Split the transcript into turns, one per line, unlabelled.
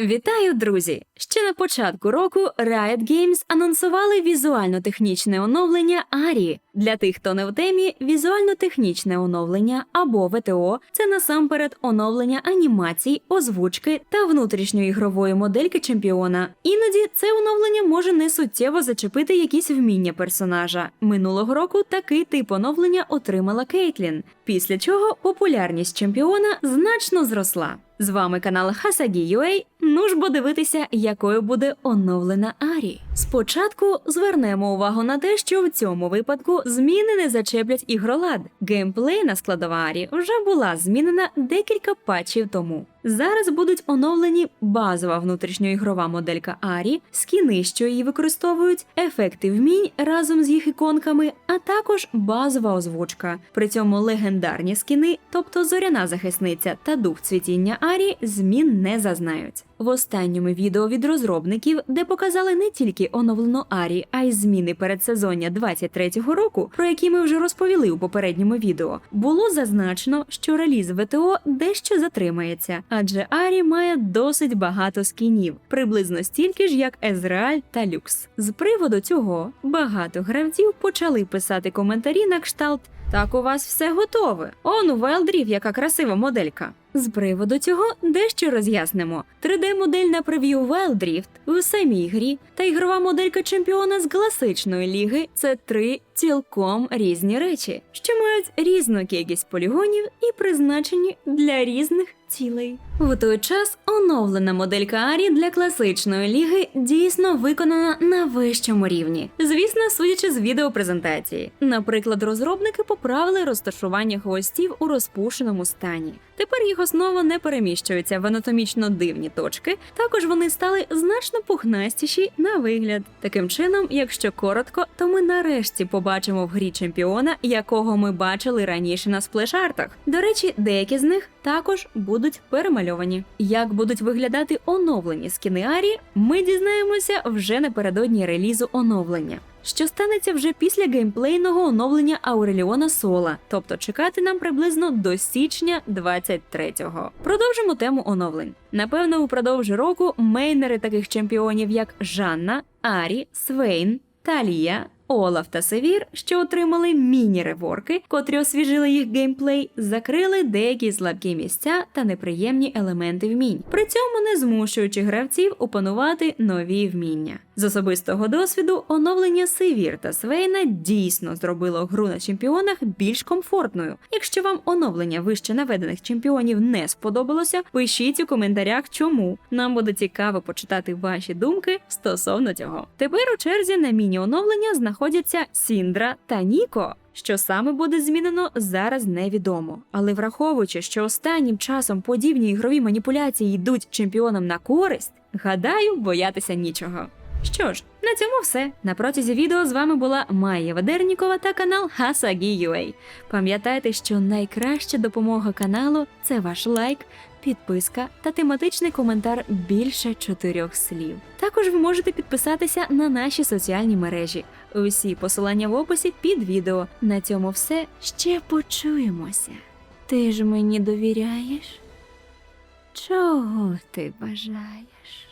Вітаю, друзі! Ще на початку року Riot Games анонсували візуально-технічне оновлення Арі. Для тих, хто не в темі, візуально-технічне оновлення або ВТО це насамперед оновлення анімацій, озвучки та внутрішньоігрової модельки чемпіона. Іноді це оновлення може не суттєво зачепити якісь вміння персонажа. Минулого року такий тип оновлення отримала Кейтлін, після чого популярність чемпіона значно зросла. З вами канал Hasagi.ua. Ну ж бо дивитися, якою буде оновлена Арі. Спочатку звернемо увагу на те, що в цьому випадку зміни не зачеплять ігролад. Геймплейна складова Арі вже була змінена декілька патчів тому. Зараз будуть оновлені базова внутрішньоігрова моделька Арі, скіни, що її використовують, ефекти вмінь разом з їх іконками, а також базова озвучка. При цьому легендарні скіни, тобто зоряна захисниця та дух цвітіння Арі, змін не зазнають. В останньому відео від розробників, де показали не тільки оновлену Арі, а й зміни передсезоння 23-го року, про які ми вже розповіли у попередньому відео, було зазначено, що реліз ВТО дещо затримається, адже Арі має досить багато скінів, приблизно стільки ж, як Езреаль та Люкс. З приводу цього багато гравців почали писати коментарі на кшталт. Так у вас все готове. Он у Велдрів, яка красива моделька. З приводу цього дещо роз'яснимо. 3D-модель на прев'ю Drift у самій грі та ігрова моделька чемпіона з класичної ліги це три цілком різні речі, що мають різну кількість полігонів і призначені для різних цілей. В той час оновлена моделька Арі для класичної ліги дійсно виконана на вищому рівні. Звісно, судячи з відеопрезентації. Наприклад, розробники поправили розташування хвостів у розпушеному стані. Тепер їх основа не переміщується в анатомічно дивні точки. Також вони стали значно пухнастіші на вигляд. Таким чином, якщо коротко, то ми нарешті побачимо в грі чемпіона, якого ми бачили раніше на сплеш-артах. До речі, деякі з них також будуть перемальовані. Як будуть виглядати оновлені скіни Арі, ми дізнаємося вже напередодні релізу оновлення. Що станеться вже після геймплейного оновлення Ауреліона Сола, тобто чекати нам приблизно до січня 23-го. Продовжимо тему оновлень. Напевно, упродовж року мейнери таких чемпіонів, як Жанна, Арі, Свейн, Талія. Олаф та Севір, що отримали міні-реворки, котрі освіжили їх геймплей, закрили деякі слабкі місця та неприємні елементи вмінь, при цьому не змушуючи гравців опанувати нові вміння. З особистого досвіду оновлення Севір та Свейна дійсно зробило гру на чемпіонах більш комфортною. Якщо вам оновлення вище наведених чемпіонів не сподобалося, пишіть у коментарях, чому нам буде цікаво почитати ваші думки стосовно цього. Тепер у черзі на міні-оновлення знаходяться Сіндра та Ніко. Що саме буде змінено, зараз невідомо. Але враховуючи, що останнім часом подібні ігрові маніпуляції йдуть чемпіонам на користь, гадаю, боятися нічого. Що ж, на цьому все. На протязі відео з вами була Майя Ведернікова та канал Hasagi.ua. Пам'ятайте, що найкраща допомога каналу це ваш лайк, підписка та тематичний коментар більше чотирьох слів. Також ви можете підписатися на наші соціальні мережі. Усі посилання в описі під відео. На цьому все ще почуємося. Ти ж мені довіряєш? Чого ти бажаєш?